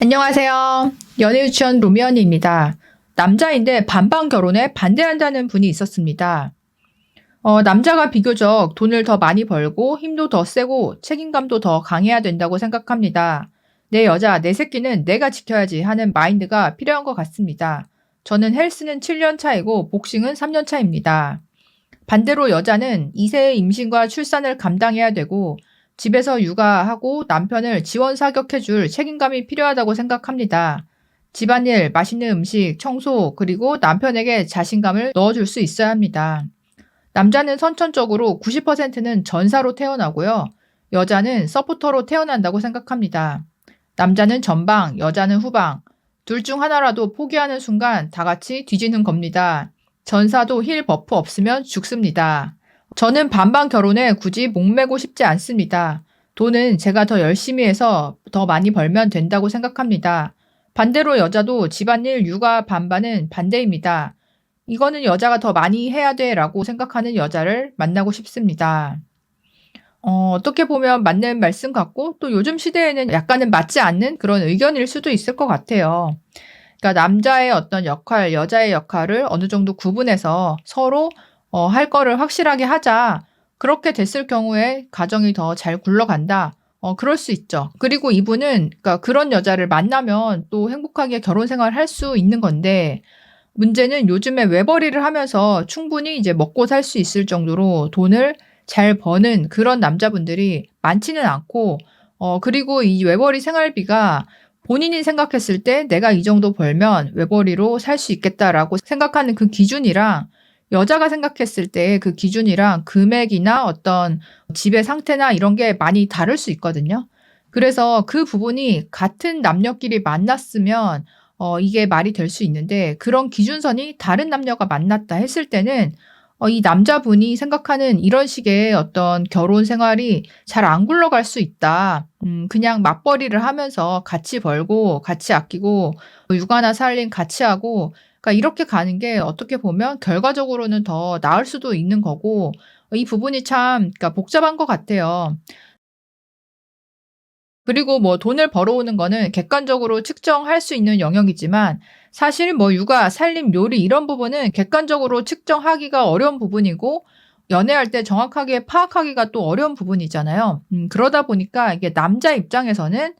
안녕하세요. 연애유치원 로미언입니다. 남자인데 반반 결혼에 반대한다는 분이 있었습니다. 어, 남자가 비교적 돈을 더 많이 벌고 힘도 더 세고 책임감도 더 강해야 된다고 생각합니다. 내 여자, 내 새끼는 내가 지켜야지 하는 마인드가 필요한 것 같습니다. 저는 헬스는 7년 차이고 복싱은 3년 차입니다. 반대로 여자는 2세의 임신과 출산을 감당해야 되고 집에서 육아하고 남편을 지원 사격해줄 책임감이 필요하다고 생각합니다. 집안일, 맛있는 음식, 청소, 그리고 남편에게 자신감을 넣어줄 수 있어야 합니다. 남자는 선천적으로 90%는 전사로 태어나고요. 여자는 서포터로 태어난다고 생각합니다. 남자는 전방, 여자는 후방. 둘 중 하나라도 포기하는 순간 다 같이 뒤지는 겁니다. 전사도 힐 버프 없으면 죽습니다. 저는 반반 결혼에 굳이 목매고 싶지 않습니다. 돈은 제가 더 열심히 해서 더 많이 벌면 된다고 생각합니다. 반대로 여자도 집안일, 육아 반반은 반대입니다. 이거는 여자가 더 많이 해야 돼 라고 생각하는 여자를 만나고 싶습니다. 어, 어떻게 보면 맞는 말씀 같고 또 요즘 시대에는 약간은 맞지 않는 그런 의견일 수도 있을 것 같아요. 그러니까 남자의 어떤 역할, 여자의 역할을 어느 정도 구분해서 서로 어, 할 거를 확실하게 하자. 그렇게 됐을 경우에 가정이 더 잘 굴러간다. 어, 그럴 수 있죠. 그리고 이분은, 그러니까 그런 여자를 만나면 또 행복하게 결혼 생활을 할수 있는 건데, 문제는 요즘에 외벌이를 하면서 충분히 이제 먹고 살 수 있을 정도로 돈을 잘 버는 그런 남자분들이 많지는 않고, 어, 그리고 이 외벌이 생활비가 본인이 생각했을 때 내가 이 정도 벌면 외벌이로 살 수 있겠다라고 생각하는 그 기준이랑 여자가 생각했을 때 그 기준이랑 금액이나 어떤 집의 상태나 이런 게 많이 다를 수 있거든요. 그래서 그 부분이 같은 남녀끼리 만났으면 어, 이게 말이 될 수 있는데 그런 기준선이 다른 남녀가 만났다 했을 때는 어, 이 남자분이 생각하는 이런 식의 어떤 결혼 생활이 잘 안 굴러갈 수 있다. 음, 그냥 맞벌이를 하면서 같이 벌고 같이 아끼고 육아나 살림 같이 하고 그러니까 이렇게 가는 게 어떻게 보면 결과적으로는 더 나을 수도 있는 거고 이 부분이 참 그러니까 복잡한 것 같아요. 그리고 뭐 돈을 벌어오는 거는 객관적으로 측정할 수 있는 영역이지만 사실 뭐 육아, 살림, 요리 이런 부분은 객관적으로 측정하기가 어려운 부분이고 연애할 때 정확하게 파악하기가 또 어려운 부분이잖아요. 음, 그러다 보니까 이게 남자 입장에서는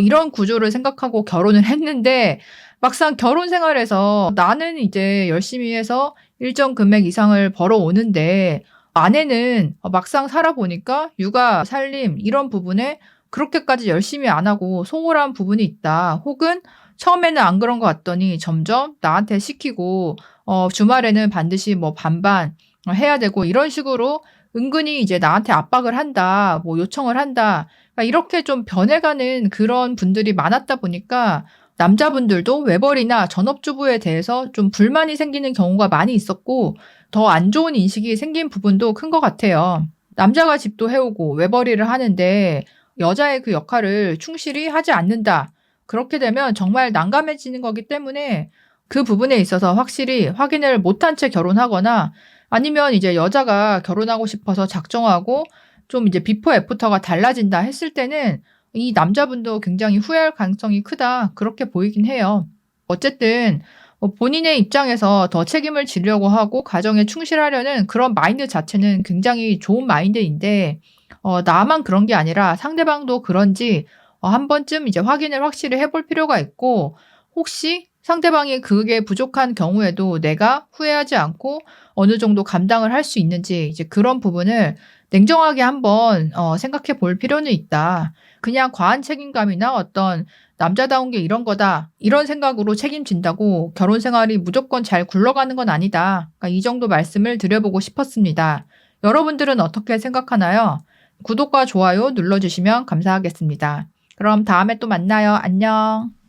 이런 구조를 생각하고 결혼을 했는데 막상 결혼 생활에서 나는 이제 열심히 해서 일정 금액 이상을 벌어오는데 아내는 막상 살아보니까 육아, 살림 이런 부분에 그렇게까지 열심히 안 하고 소홀한 부분이 있다. 혹은 처음에는 안 그런 것 같더니 점점 나한테 시키고 어, 주말에는 반드시 뭐 반반 해야 되고 이런 식으로 은근히 이제 나한테 압박을 한다, 뭐 요청을 한다. 그러니까 이렇게 좀 변해가는 그런 분들이 많았다 보니까 남자분들도 외벌이나 전업주부에 대해서 좀 불만이 생기는 경우가 많이 있었고 더 안 좋은 인식이 생긴 부분도 큰 것 같아요. 남자가 집도 해오고 외벌이를 하는데 여자의 그 역할을 충실히 하지 않는다. 그렇게 되면 정말 난감해지는 거기 때문에 그 부분에 있어서 확실히 확인을 못한 채 결혼하거나 아니면 이제 여자가 결혼하고 싶어서 작정하고 좀 이제 비포 애프터가 달라진다 했을 때는 이 남자분도 굉장히 후회할 가능성이 크다. 그렇게 보이긴 해요. 어쨌든 뭐 본인의 입장에서 더 책임을 지려고 하고 가정에 충실하려는 그런 마인드 자체는 굉장히 좋은 마인드인데 어, 나만 그런 게 아니라 상대방도 그런지 어, 한 번쯤 이제 확인을 확실히 해볼 필요가 있고 혹시 상대방이 그게 부족한 경우에도 내가 후회하지 않고 어느 정도 감당을 할 수 있는지 이제 그런 부분을 냉정하게 한번 어, 생각해 볼 필요는 있다. 그냥 과한 책임감이나 어떤 남자다운 게 이런 거다. 이런 생각으로 책임진다고 결혼 생활이 무조건 잘 굴러가는 건 아니다. 그러니까 이 정도 말씀을 드려보고 싶었습니다. 여러분들은 어떻게 생각하나요? 구독과 좋아요 눌러주시면 감사하겠습니다. 그럼 다음에 또 만나요. 안녕.